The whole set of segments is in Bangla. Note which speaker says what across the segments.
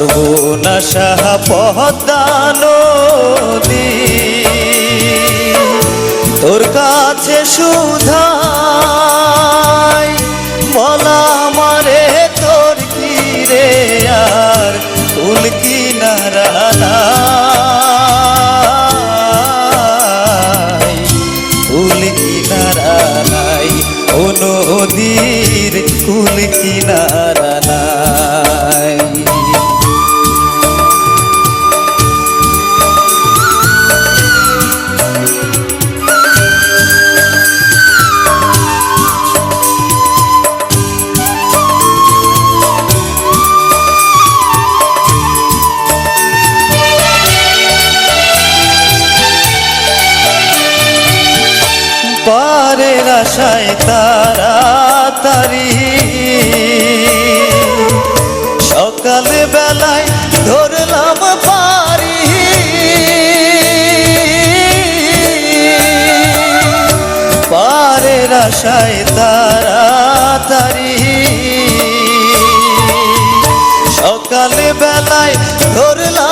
Speaker 1: সর্বনাশা পদ্মা নদী তোর কাছে সুধাই, বলা মারে তোর কি রে আর কুল কিনারা নাই কুল কিনারা নাই ও আশায় তাড়াতাড়ি। সকাল বেলায় ধরলাম পারি পারের আশায় তাড়াতাড়ি। সকাল বেলায় ধরলাম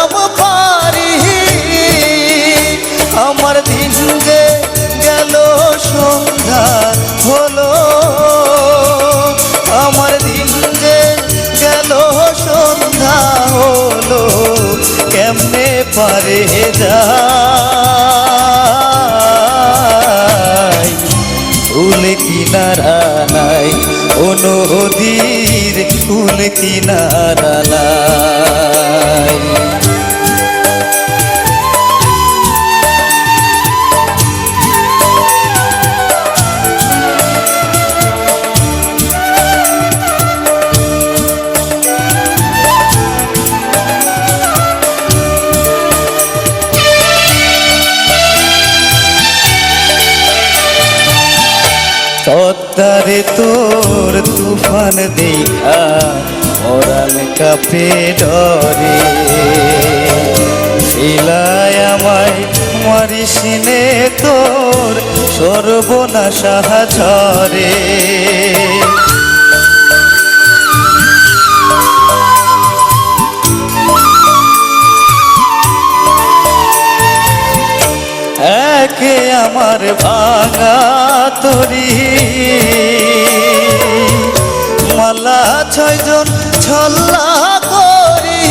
Speaker 1: কেমনে পারে যায় ফুল কিনারা নাই কুল কিনারা নাই। পদ্মারে তোর তুফান দেখা মরাল কাপে ডরে। শিলায় আমায় মারিসিনে তোর সর্বনাশা ঝরে। আমার ভাঙা তরি। মালা ছয়জন ছল্লা করি।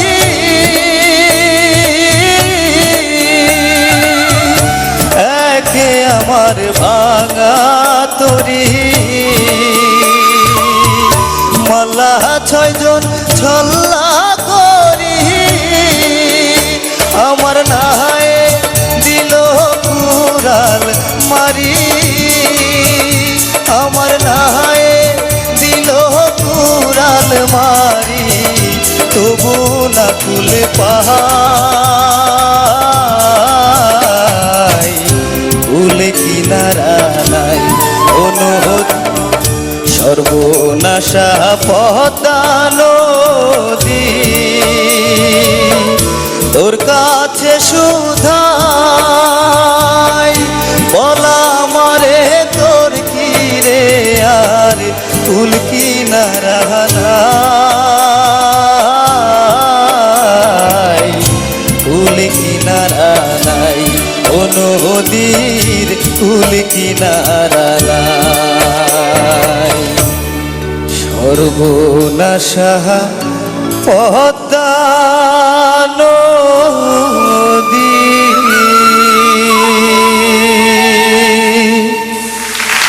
Speaker 1: একে আমার ভাঙা তরি। মালা ছয়জন ছল্লা করি। আমার নাহায় মারি তবু না কুল পাহাই কুল কিনারা নাই অনুভূত সর্বনাশা পদ্মা নদী তোর কাছে সুধাই কুল কিনারা নাই কুল কিনারা নাই ও নদীর কুল কিনারা নাই। সর্বনাশা পদ্মা